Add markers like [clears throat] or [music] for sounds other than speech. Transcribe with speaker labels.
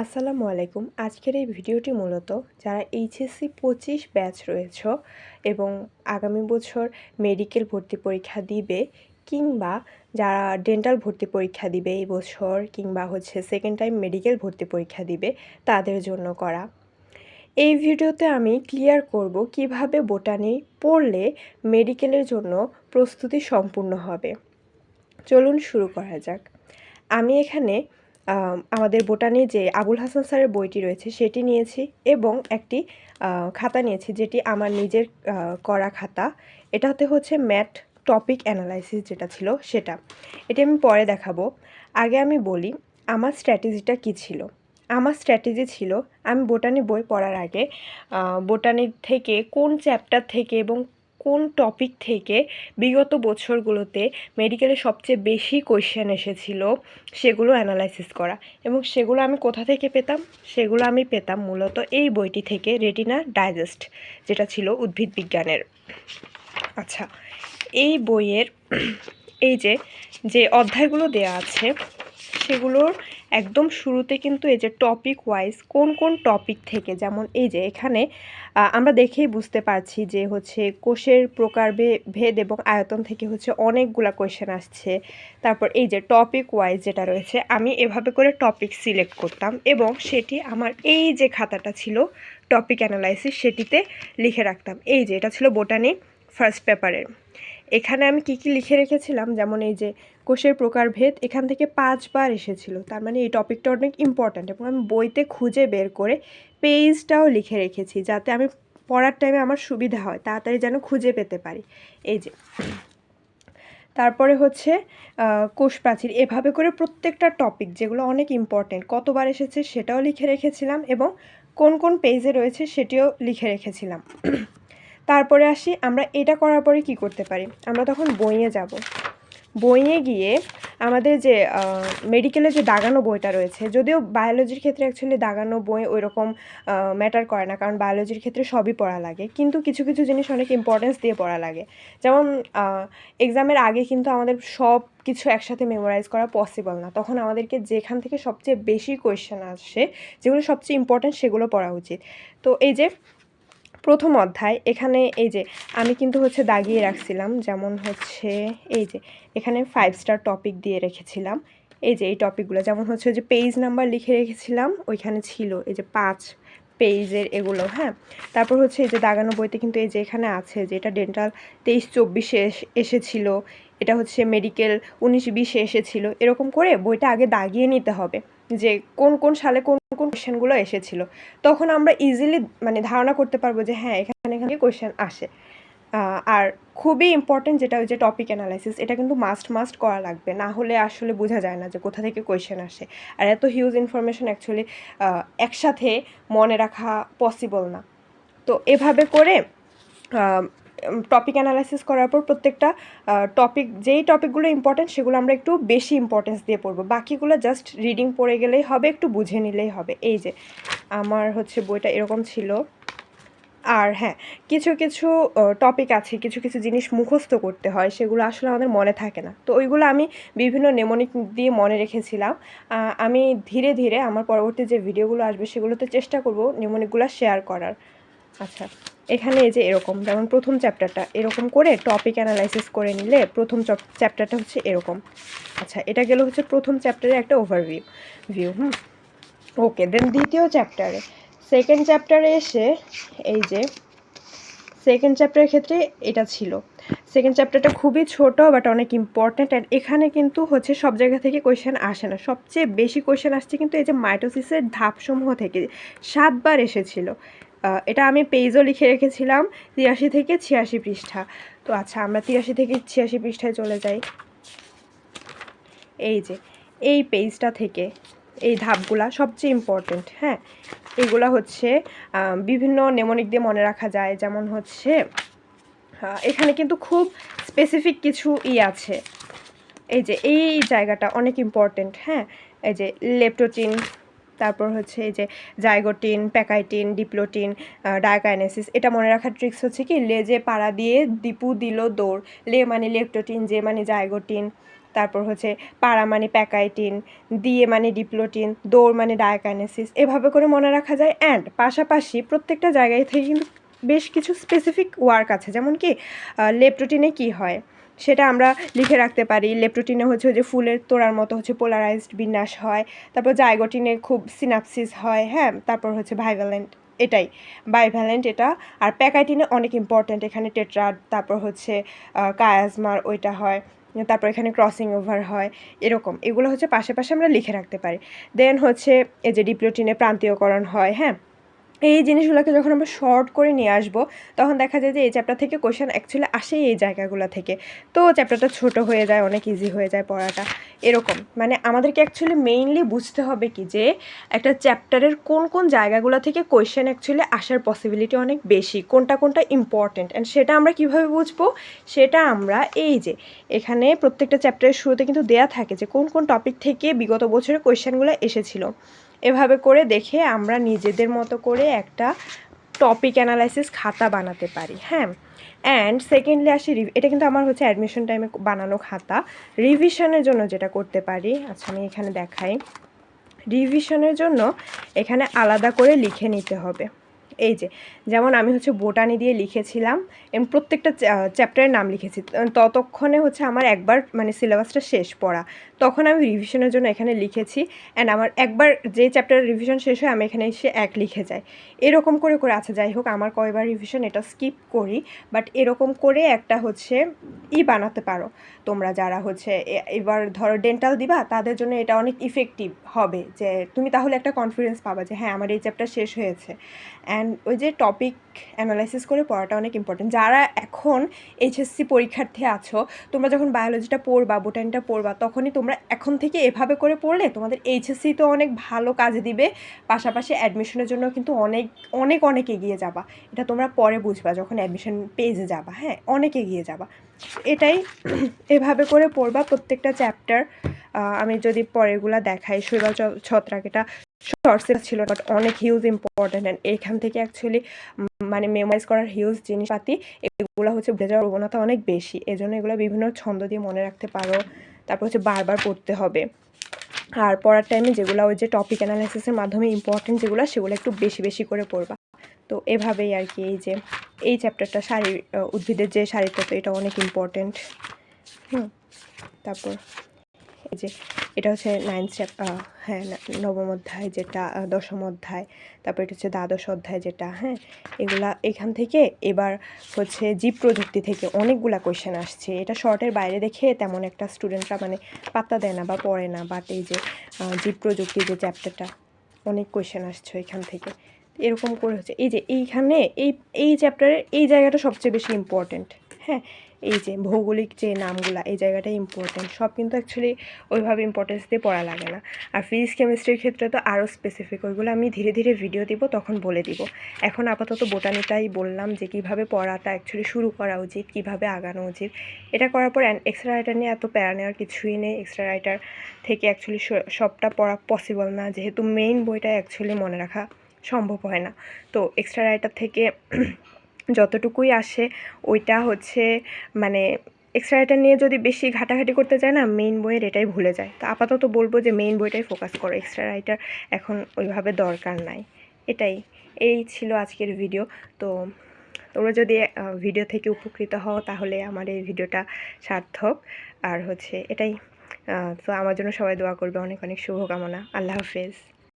Speaker 1: আসসালামু আলাইকুম। আজকের এই ভিডিওটি মূলত যারা এইচএসসি পঁচিশ ব্যাচ রয়েছ এবং আগামী বছর মেডিকেল ভর্তি পরীক্ষা দিবে কিংবা যারা ডেন্টাল ভর্তি পরীক্ষা দিবে এই বছর কিংবা হচ্ছে সেকেন্ড টাইম মেডিকেল ভর্তি পরীক্ষা দিবে তাদের জন্য করা। এই ভিডিওতে আমি ক্লিয়ার করব কীভাবে বোটানি পড়লে মেডিকেলের জন্য প্রস্তুতি সম্পূর্ণ হবে। চলুন শুরু করা যাক। আমি এখানে আমাদের বোটানি যে আবুল হাসান স্যারের বইটি রয়েছে, সেটি নিয়েছি এবং একটি খাতা নিয়েছি যেটি আমার নিজের করা খাতা। এটাতে হচ্ছে ম্যাট টপিক অ্যানালাইসিস যেটা ছিল সেটা। এটি আমি পরে দেখাবো। আগে আমি বলি, আমার স্ট্র্যাটেজিটা কী ছিল? আমার স্ট্র্যাটেজি ছিল, আমি বোটানি বই পড়ার আগে বোটানির থেকে কোন চ্যাপ্টার থেকে এবং কোন টপিক থেকে বিগত বছরগুলোতে মেডিকেলে সবচেয়ে বেশি কোয়েশ্চেন এসেছিল সেগুলো অ্যানালাইসিস করা এবং সেগুলো আমি কোথা থেকে পেতাম? সেগুলো আমি পেতাম মূলত এই বইটি থেকে রেটিনা ডাইজেস্ট যেটা ছিল উদ্ভিদ বিজ্ঞানের। আচ্ছা এই বইয়ের, এই যে যে অধ্যায়গুলো দেয়া আছে সেগুলোর একদম শুরুতে কিন্তু এই যে টপিক ওয়াইজ কোন কোন টপিক থেকে, যেমন এই যে এখানে আমরা দেখেই বুঝতে পারছি যে হচ্ছে কোষের প্রকার ভেদ এবং আয়তন থেকে হচ্ছে অনেকগুলা কোয়েশ্চেন আসছে। তারপর এই যে টপিক ওয়াইজ যেটা রয়েছে, আমি এভাবে করে টপিক সিলেক্ট করতাম এবং সেটি আমার এই যে খাতাটা ছিল টপিক অ্যানালাইসিস সেটিতে লিখে রাখতাম। এই যে এটা ছিল বোটানি ফার্স্ট পেপারের এখানে আমি কি কি লিখে রেখেছিলাম? যেমন এই যে কোষের প্রকারভেদ এখান থেকে পাঁচবার এসেছিল। তার মানে এই টপিকটা অনেক ইম্পর্ট্যান্ট এবং আমি বইতে খুঁজে বের করে পেজটাও লিখে রেখেছি যাতে আমি পড়ার টাইমে আমার সুবিধা হয়, তাড়াতাড়ি যেন খুঁজে পেতে পারি। এই যে। তারপরে হচ্ছে কোষ প্রাচীর এভাবে করে প্রত্যেকটা টপিক যেগুলো অনেক ইম্পর্টেন্ট কতবার এসেছে সেটাও লিখে রেখেছিলাম এবং কোন কোন পেজে রয়েছে সেটিও লিখে রেখেছিলাম। তারপরে আসি, আমরা এটা করার পরে কি করতে পারি? আমরা তখন বইয়ে যাব। বইয়ে গিয়ে আমাদের যে মেডিকেলে যে দাগানো বইটা রয়েছে, যদিও বায়োলজির ক্ষেত্রে অ্যাকচুয়ালি দাগানো বই ওই রকম ম্যাটার করে না, কারণ বায়োলজির ক্ষেত্রে সবই পড়া লাগে। কিন্তু কিছু কিছু জিনিস অনেক ইম্পর্টেন্স দিয়ে পড়া লাগে। যেমন এক্সামের আগে কিন্তু আমাদের সব কিছু একসাথে মেমোরাইজ করা পসিবল না। তখন আমাদেরকে যেখান থেকে সবচেয়ে বেশি কোয়েশ্চেন আসে, যেগুলো সবচেয়ে ইম্পর্টেন্ট সেগুলো পড়া উচিত। তো এই যে প্রথম অধ্যায়, এখানে এই যে আমি কিন্তু হচ্ছে দাগিয়ে রাখছিলাম, যেমন হচ্ছে এই যে এখানে ফাইভ স্টার টপিক দিয়ে রেখেছিলাম। এই যে এই টপিকগুলো যেমন হচ্ছে যে পেজ নাম্বার লিখে রেখেছিলাম, ওইখানে ছিল এই যে পাঁচ পেজের এগুলো হ্যাঁ? তারপর হচ্ছে এই যে দাগানো বইতে কিন্তু এই যে এখানে আছে যে এটা ডেন্টাল তেইশ চব্বিশে এস- এসেছিল, এটা হচ্ছে মেডিকেল উনিশ বিশে এসেছিল, এরকম করে বইটা আগে দাগিয়ে নিতে হবে যে কোন কোন সালে কোন কোন কোয়েশ্চেনগুলো এসেছিল। তখন আমরা ইজিলি মানে ধারণা করতে পারব যে হ্যাঁ এখানে এখানে কোয়েশ্চেন আসে। আর খুবই ইম্পর্টেন্ট যেটা ওই যে টপিক অ্যানালাইসিস এটা কিন্তু মাস্ট মাস্ট করা লাগবে। না হলে আসলে বোঝা যায় না যে কোথা থেকে কোয়েশ্চেন আসে। আর এত হিউজ ইনফরমেশন অ্যাকচুয়ালি একসাথে মনে রাখা পসিবল না। তো এভাবে করে টপিক অ্যানালাইসিস করার পর প্রত্যেকটা টপিক যেই টপিকগুলো ইম্পর্টেন্ট সেগুলো আমরা একটু বেশি ইম্পর্টেন্স দিয়ে পড়ব। বাকিগুলো জাস্ট রিডিং পড়ে গেলেই হবে, একটু বুঝে নিলেই হবে। এই যে, আমার হচ্ছে বইটা এরকম ছিল। আর হ্যাঁ কিছু কিছু টপিক আছে, কিছু কিছু জিনিস মুখস্থ করতে হয়, সেগুলো আসলে আমাদের মনে থাকে না। তো ওইগুলো আমি বিভিন্ন নেমনিক দিয়ে মনে রেখেছিলাম। আমি ধীরে ধীরে আমার পরবর্তী যে ভিডিওগুলো আসবে সেগুলোতে চেষ্টা করব নেমনিকগুলো শেয়ার করার। আচ্ছা। এখানে এই যে এরকম, যেমন প্রথম চ্যাপ্টারটা এরকম করে টপিক অ্যানালাইসিস করে নিলে প্রথম চ্যাপ্টারটা হচ্ছে এরকম। আচ্ছা এটা গেল হচ্ছে প্রথম চ্যাপ্টারের একটা ওভারভিউ ভিউ হুম? ওকে দেন দ্বিতীয় চ্যাপ্টারে সেকেন্ড চ্যাপ্টারে এসে এই যে সেকেন্ড চ্যাপ্টারের ক্ষেত্রে এটা ছিল। সেকেন্ড চ্যাপ্টারটা খুবই ছোট বাট অনেক ইম্পর্ট্যান্ট অ্যান্ড এখানে কিন্তু হচ্ছে সব জায়গা থেকে কোয়েশ্চেন আসে না। সবচেয়ে বেশি কোয়েশ্চেন আসছে কিন্তু এই যে মাইটোসিসের ধাপসমূহ থেকে সাতবার এসেছিল। এটা আমি পেজও লিখে রেখেছিলাম, তিরাশি থেকে ছিয়াশি পৃষ্ঠা। তো আচ্ছা আমরা তিরাশি থেকে ছিয়াশি পৃষ্ঠায় চলে যাই। এই যে, এই পেজটা থেকে এই ধাপগুলা সবচেয়ে ইম্পর্ট্যান্ট হ্যাঁ? এগুলা হচ্ছে বিভিন্ন নেমনিক দিয়ে মনে রাখা যায়, যেমন হচ্ছে এখানে কিন্তু খুব স্পেসিফিক কিছু ই আছে। এই যে, এই জায়গাটা অনেক ইম্পর্ট্যান্ট হ্যাঁ? এই যে লেপটোটিন তারপর হচ্ছে এই যে জাইগোটিন, প্যাকাইটিন, ডিপ্লোটিন ডায়াকাইনেসিস, এটা মনে রাখার ট্রিক্স হচ্ছে কি লেজে পাড়া দিয়ে দীপু দিল দৌড়, লে মানে লেপটোটিন যে মানে জাইগোটিন, তারপর হচ্ছে পাড়া মানে প্যাকাইটিন, দিয়ে মানে ডিপ্লোটিন, দৌড় মানে ডায়াকাইনেসিস, এভাবে করে মনে রাখা যায়। অ্যান্ড পাশাপাশি প্রত্যেকটা জায়গায় থেকে কিন্তু বেশ কিছু স্পেসিফিক ওয়ার্ক আছে। যেমন কি লেপটোটিনে কি হয়? সেটা আমরা লিখে রাখতে পারি। লেপটোটিনে হচ্ছে যে ফুলের তোড়ার মতো হচ্ছে পোলারাইজড বিন্যাস হয়। তারপর জাইগোটিনে খুব সিনাপসিস হয় হ্যাঁ? তারপর হচ্ছে ভাইভ্যালেন্ট এটাই। বাইভ্যালেন্ট এটা। আর প্যাকাইটিনে অনেক ইম্পর্ট্যান্ট এখানে টেট্রাড তারপর হচ্ছে কায়াজমার ওইটা হয়। তারপর এখানে ক্রসিং ওভার হয়, এরকম। এগুলো হচ্ছে পাশে পাশে আমরা লিখে রাখতে পারি। দেন হচ্ছে এই যে ডিপ্লোটিনে প্রান্তীয়করণ হয় হ্যাঁ? এই জিনিসগুলোকে যখন আমরা শর্ট করে নিয়ে আসব, তখন দেখা যায় যে এই চ্যাপ্টার থেকে কোয়েশ্চেন অ্যাকচুয়ালি আসে এই জায়গাগুলো থেকে। তো চ্যাপ্টারটা ছোট হয়ে যায়, অনেক ইজি হয়ে যায় পড়াটা। এরকম। মানে আমাদেরকে অ্যাকচুয়ালি মেইনলি বুঝতে হবে কি যে, একটা চ্যাপ্টারের কোন কোন জায়গাগুলো থেকে কোয়েশ্চেন অ্যাকচুয়ালি আসার পসিবিলিটি অনেক বেশি, কোনটা কোনটা ইম্পর্ট্যান্ট অ্যান্ড সেটা আমরা কীভাবে বুঝব? সেটা আমরা এই যে, এখানে প্রত্যেকটা চ্যাপ্টারের শুরুতে কিন্তু দেয়া থাকে যে কোন কোন টপিক থেকে বিগত বছরের কোয়েশ্চেনগুলো এসেছিল। এভাবে করে দেখে আমরা নিজেদের মতো করে একটা টপিক অ্যানালাইসিস খাতা বানাতে পারি হ্যাঁ? অ্যান্ড সেকেন্ডলি আসি এটা কিন্তু আমার হচ্ছে অ্যাডমিশন টাইমে বানানো খাতা। রিভিশনের জন্য যেটা করতে পারি আচ্ছা আমি এখানে দেখাই। রিভিশনের জন্য এখানে আলাদা করে লিখে নিতে হবে। এই যে, যেমন আমি হচ্ছে বোটানি দিয়ে লিখেছিলাম, এবং প্রত্যেকটা চ্যাপ্টারের নাম লিখেছি। ততক্ষণে হচ্ছে আমার একবার মানে সিলেবাসটা শেষ পড়া। তখন আমি রিভিশনের জন্য এখানে লিখেছি অ্যান্ড আমার একবার যে চ্যাপ্টারের রিভিশন শেষ হয়, আমি এখানে এসে এক লিখে যাই। এরকম করে করে আচ্ছা যাই হোক, আমার কয়বার রিভিশন এটা স্কিপ করি বাট এরকম করে একটা হচ্ছে ই বানাতে পারো। তোমরা যারা হচ্ছে এবার ধরো ডেন্টাল দিবা, তাদের জন্য এটা অনেক ইফেক্টিভ হবে, যে তুমি তাহলে একটা কনফিডেন্স পাবা যে হ্যাঁ আমার এই চ্যাপ্টার শেষ হয়েছে। অ্যান্ড ওই যে টপিক অ্যানালাইসিস করে পড়াটা অনেক ইম্পর্টেন্ট যারা এখন এইচএসসি পরীক্ষার্থী আছো, তোমরা যখন বায়োলজিটা পড়বা বোটানিটা পড়বা, তখনই তোমরা এখন থেকে এভাবে করে পড়লে তোমাদের এইচএসসি তো অনেক ভালো কাজ দিবে। পাশাপাশি অ্যাডমিশনের জন্য কিন্তু অনেক অনেক অনেক এগিয়ে যাবা। এটা তোমরা পরে বুঝবা যখন অ্যাডমিশন পেজে যাবা হ্যাঁ? অনেক এগিয়ে যাবা। এটাই [clears throat] এভাবে করে পড়বা প্রত্যেকটা চ্যাপ্টার আমি যদি পরেরগুলা দেখাই, শৈবাল ছত্রাক, এটা শর্টসের ছিল বাট অনেক হিউজ ইম্পর্ট্যান্ট অ্যান্ড এখান থেকে অ্যাকচুয়ালি মানে মেমোরাইজ করার হিউজ জিনিসপাতি, এগুলো হচ্ছে ভুলে যাওয়ার প্রবণতা অনেক বেশি। এজন্য এগুলো বিভিন্ন ছন্দ দিয়ে মনে রাখতে পারো, তারপর হচ্ছে বারবার পড়তে হবে। আর পড়ার টাইমে যেগুলো ওই যে টপিক অ্যানালাইসিসের মাধ্যমে ইম্পর্টেন্ট যেগুলো, সেগুলো একটু বেশি বেশি করে পড়বা। তো এভাবেই আর কি এই যে, এই চ্যাপ্টারটা শারী উদ্ভিদের যে শারীরতত্ত্ব, এটা অনেক ইম্পর্টেন্ট হুম, তারপর? যে এটা হচ্ছে নাইন্থ হ্যাঁ নবম অধ্যায় যেটা দশম অধ্যায়, তারপর এটা হচ্ছে দ্বাদশ অধ্যায় যেটা হ্যাঁ এগুলা এখান থেকে এবার হচ্ছে জীব প্রযুক্তি থেকে অনেকগুলা কোয়েশ্চেন আসছে। এটা শর্টের বাইরে দেখে তেমন একটা স্টুডেন্টরা মানে পাত্তা দেয় না বা পড়ে না বাট এই যে জীব প্রযুক্তি যে চ্যাপ্টারটা অনেক কোয়েশ্চেন আসছে এখান থেকে। এরকম করে হচ্ছে। এই যে এইখানে এই এই চ্যাপ্টারের এই জায়গাটা সবচেয়ে বেশি ইম্পর্টেন্ট হ্যাঁ এই যে ভৌগোলিক যে নামগুলো, এই জায়গাটা ইম্পর্টেন্ট সব কিন্তু অ্যাকচুয়ালি ওইভাবে ইম্পর্টেন্স দিয়ে পড়া লাগে না। আর ফিজিক্স কেমিস্ট্রির ক্ষেত্রে তো আরও স্পেসিফিক ওইগুলো আমি ধীরে ধীরে ভিডিও দিব, তখন বলে দিব। এখন আপাতত বোটানিটাই বললাম যে কীভাবে পড়াটা অ্যাকচুয়ালি শুরু করা উচিত, কীভাবে আগানো উচিত। এটা করার পর এক্সট্রা রাইটার নিয়ে এত প্যারা নেওয়ার কিছুই নেই। এক্সট্রা রাইটার থেকে অ্যাকচুয়ালি সবটা পড়া পসিবল না। যেহেতু মেইন বইটা অ্যাকচুয়ালি মনে রাখা সম্ভব হয় না। তো এক্সট্রা রাইটার থেকে যতটুকুই আসে, ওইটা হচ্ছে মানে এক্সট্রা রাইটার নিয়ে যদি বেশি ঘাটাঘাটি করতে চায় না মেইন বইয়ের এটাই ভুলে যায়। তো আপাতত বলব যে মেইন বইটাই ফোকাস করো এক্সট্রা রাইটার এখন ওইভাবে দরকার নাই। এটাই, এই ছিল আজকের ভিডিও তো তোমরা যদি ভিডিও থেকে উপকৃত হও, তাহলে আমার এই ভিডিওটা সার্থক। আর হচ্ছে এটাই তো আমার জন্য সবাই দোয়া করবে, অনেক অনেক শুভকামনা। আল্লাহ হাফেজ।